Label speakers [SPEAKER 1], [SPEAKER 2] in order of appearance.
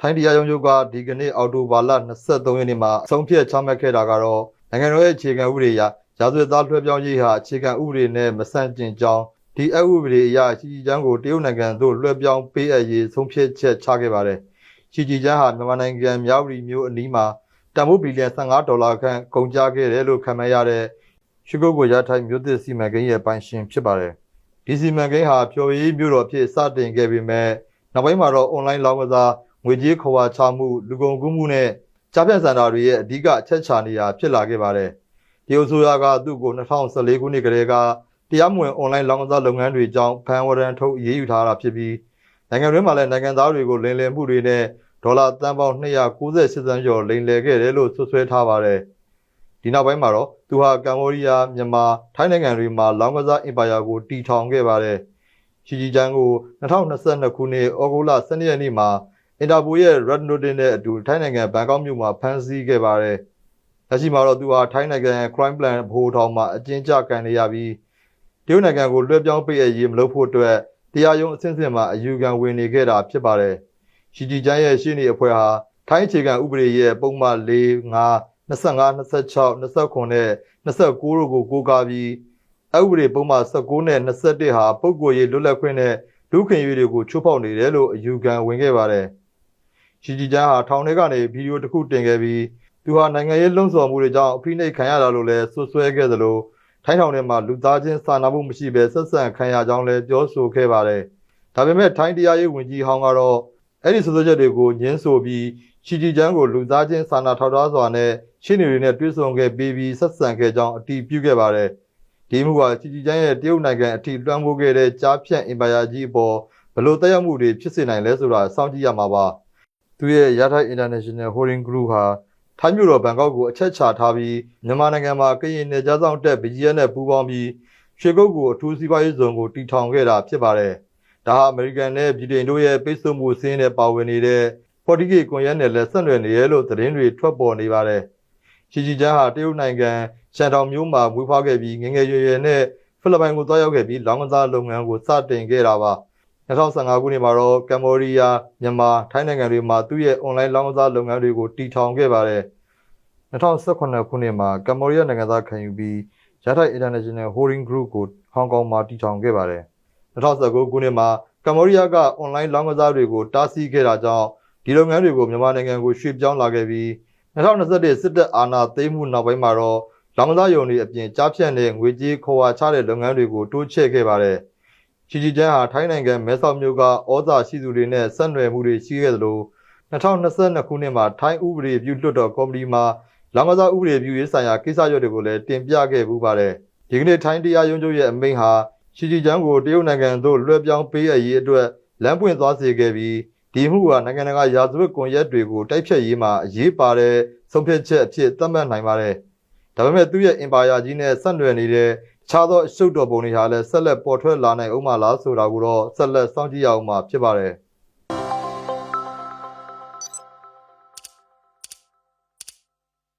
[SPEAKER 1] ထိုင်းတရားရုံးချုပ်ကဒီကနေ့အောက်တိုဘာလ23ရက်နေ့မှာအဆုံးဖြတ်ချမှတ်ခဲ့တာကတော့နိုင်ငံတော်ရဲ့အခြေခံဥပဒေအရရာဇဝတ်သားလွှဲပြောင်းရေးဟာအခြေခံဥပဒေနဲ့မဆန့်ကျင်ကြောင်းဒီအဥပဒေအရရှီဂျီကျန်းကိုတရုတ်နိုင်ငံသို့လွှဲပြောင်းပေးအပ်ရေးဆုံးဖြတ်ချက်ချခဲ့ပါတယ်။ရှီဂျီကျန်းဟာမြန်မာနိုင်ငံမြောက်ရီမြို့အနီးမှာတန်ဖိုးဘီလီယံ15ဒေါ်လာခန့်ကုန်ကျခဲ့တယ်လို့ခန့်မှန်းရတဲ့ရှိကုတ်ကိုရထိုင်မြို့သစ်စီမံကိန်းရဲ့ပိုင်ရှင်ဖြစ်ပါတယ်။ဒီစီမံကိန်းဟာဖြော်ရည်မြို့တော်အဖြစ်စတင်ခဲ့ပေမဲ့နောက်ပိုင်းမှာတော့ online လောင်းကစား ငွေကြေးခွာချမှုလူကုန်ကူးမှုနဲ့ကြားဖြတ်စံတာတွေရဲ့အဓိကအချက်ချနေရာဖြစ်လာခဲ့ပါတယ်။တရုတ်ဆိုရကသူ့ကို2014ခုနှစ်ကတည်းကတရားမဝင် online လောင်းကစားလုပ်ငန်းတွေကြောင့်ဖန်ဝရန်ထုတ်အရေးယူထားတာဖြစ်ပြီးနိုင်ငံတွင်းမှာလည်းနိုင်ငံသားတွေကိုလိမ်လည်မှုတွေနဲ့ဒေါ်လာတန်ပေါင်း298သန်းကျော်လိမ်လည်ခဲ့တယ်လို့ဆွဆွဲထားပါတယ်။ဒီနောက်ပိုင်းမှာတော့သူဟာကမ္ဘောဒီးယားမြန်မာထိုင်းနိုင်ငံတွေမှာလောင်းကစားအင်ပါယာကိုတီထောင်ခဲ့ပါတယ်။ရှီဂျီကျန်းကို2022ခုနှစ်ဩဂုတ်လ12ရက်နေ့မှာ အင်တာပိုရဲ့ Red Notice နဲ့အတူထိုင်းနိုင်ငံဘန်ကောက်မြို့မှာဖမ်းဆီးခဲ့ပါတယ်။လက်ရှိမှာတော့သူဟာထိုင်းနိုင်ငံရဲ့ Crime Plan ဘိုးထောင်မှာအကျဉ်းချခံနေရပြီးတရုတ်နိုင်ငံကိုလွှဲပြောင်းပေးအပ်ရေးမလုပ်ဖို့အတွက်တရားရုံးအဆင့်ဆင့်မှာအယူခံဝင်နေခဲ့တာဖြစ်ပါတယ်။ရှီဂျီကျန်းရဲ့ရှေ့နေအဖွဲ့ဟာထိုင်းအခြေခံဥပဒေရဲ့ပုံမှန်၄၅25 26 29နဲ့29တို့ကိုကိုးကားပြီးအဥပဒေပုံမှန်19နဲ့21ဟာပုဂ္ဂိုလ်ရေးလွတ်လပ်ခွင့်နဲ့လူခွင့်ရေးတွေကိုချိုးဖောက်နေတယ်လို့အယူခံဝင်ခဲ့ပါတယ်။ ရှီဂျီကျန်းဟာထောင်ထဲကနေဗီဒီယိုတစ်ခုတင်ခဲ့ပြီးသူဟာနိုင်ငံရေးလှုံ့ဆော်မှုတွေကြောင့်အဖိနှိပ်ခံရတာလို့လည်းဆွဆွဲခဲ့သလိုထိုင်းထောင်ထဲမှာလူသားချင်းစာနာမှုမရှိဘဲဆက်ဆံခံရကြောင်းလည်းပြောဆိုခဲ့ပါတယ်။ဒါပေမဲ့ထိုင်းတရားရေးဝန်ကြီးဟောင်းကတော့အဲ့ဒီဆွဆွဲချက်တွေကိုညှင်းဆိုပြီးရှီဂျီကျန်းကိုလူသားချင်းစာနာထောက်ထားစွာနဲ့ရှင်းနေတွေနဲ့တွေ့ဆုံခဲ့ပြီးပြီးဆက်ဆံခဲ့ကြောင်းအတည်ပြုခဲ့ပါတယ်။ဒီမှုကရှီဂျီကျန်းရဲ့တရုတ်နိုင်ငံအထိလွှမ်းမိုးခဲ့တဲ့ကြားဖြတ်အင်ပါယာကြီးအပေါ်ဘလို့တက်ရောက်မှုတွေဖြစ်စေနိုင်လဲဆိုတာစောင့်ကြည့်ရမှာပါ။ သူရဲ့ရထိုင် International Holding Group ဟာထိုင်းမြို့တော်ဘန်ကောက်ကိုအချက်ချထားပြီးမြန်မာနိုင်ငံမှာကရင်နယ်ကြားဆောင်တက် BGN နဲ့ပူးပေါင်းပြီးရွှေကုတ်ကိုအထူးစီးပွားရေးဇုံကိုတီထောင်ခဲ့တာဖြစ်ပါတယ်။ဒါဟာအမေရိကန်နဲ့ဗြိတိန်တို့ရဲ့ပိတ်ဆို့မှုစင်းနဲ့ပါဝင်နေတဲ့ 40K ကွန်ရက်နဲ့လည်းဆက်နွယ်နေရလို့သတင်းတွေထွက်ပေါ်နေပါတယ်။ချီချီချန်းဟာတရုတ်နိုင်ငံရှန်တောင်မြို့မှာမွေးဖွားခဲ့ပြီးငငယ်ရွယ်ရွယ်နဲ့ဖိလစ်ပိုင်ကိုသွားရောက်ခဲ့ပြီးလောင်းကစားလုပ်ငန်းကိုစတင်ခဲ့တာပါ 2015ခုနှစ်မှာတော့ကမ္ဘောဒီးယားမြန်မာထိုင်းနိုင်ငံတွေမှာသူ့ရဲ့ online လောင်းကစားလုပ်ငန်းတွေကိုတည်ထောင်ခဲ့ပါတယ်2018ခုနှစ်မှာကမ္ဘောဒီးယားနိုင်ငံသားခံယူပြီးရထိုင် International Holding Group ကိုဟောင်ကောင်မှာတည်ထောင်ခဲ့ပါတယ်2019ခုနှစ်မှာကမ္ဘောဒီးယားက online လောင်းကစားတွေကိုတားဆီးခဲ့တာကြောင့်ဒီလုပ်ငန်းတွေကိုမြန်မာနိုင်ငံကိုရွှေ့ပြောင်းလာခဲ့ပြီး2021စစ်တပ်အာဏာသိမ်းမှုနောက်ပိုင်းမှာတော့လောင်ကစားယုံတွေအပြင်ကြားဖြတ်တဲ့ငွေကြေးခေါ်ဝါချတဲ့လုပ်ငန်းတွေကိုတိုးချဲ့ခဲ့ပါတယ်။ ချီချီကျန်းဟာထိုင်းနိုင်ငံမဲဆောက်မြို့ကဩဇာရှိသူတွေနဲ့ဆက်နွယ်မှုတွေရှိခဲ့သလို2022ခုနှစ်မှာထိုင်းဥပဒေပြုလွှတ်တော်ကော်မတီမှာလောင်ကစားဥပဒေပြုရေးဆိုင်ရာကိစ္စရပ်တွေကိုလည်းတင်ပြခဲ့ပူးပါတယ်။ဒီကနေ့ထိုင်းတရားရုံးချုပ်ရဲ့အမိန့်ဟာချီချီကျန်းကိုတရုတ်နိုင်ငံသို့လွှဲပြောင်းပေးအပ်ရေးအတွက်လမ်းပွင့်သွားစေခဲ့ပြီးဒီမှုကနိုင်ငံတကာရာဇဝတ်ကွန်ရက်တွေကိုတိုက်ဖြတ်ရေးမှာအရေးပါတဲ့ဆုံးဖြတ်ချက်အဖြစ်သတ်မှတ်နိုင်ပါတယ်။ဒါပေမဲ့သူ့ရဲ့အင်ပါယာကြီးနဲ့ဆက်နွယ်နေတဲ့ ခြားသောအရှုပ်တော်ပုံတွေဟာလည်းဆက်လက်ပေါ်ထွက်လာနိုင်အောင်မလားဆိုတာကိုတော့ဆက်လက်စောင့်ကြည့်ရအောင်မှာဖြစ်ပါတယ်။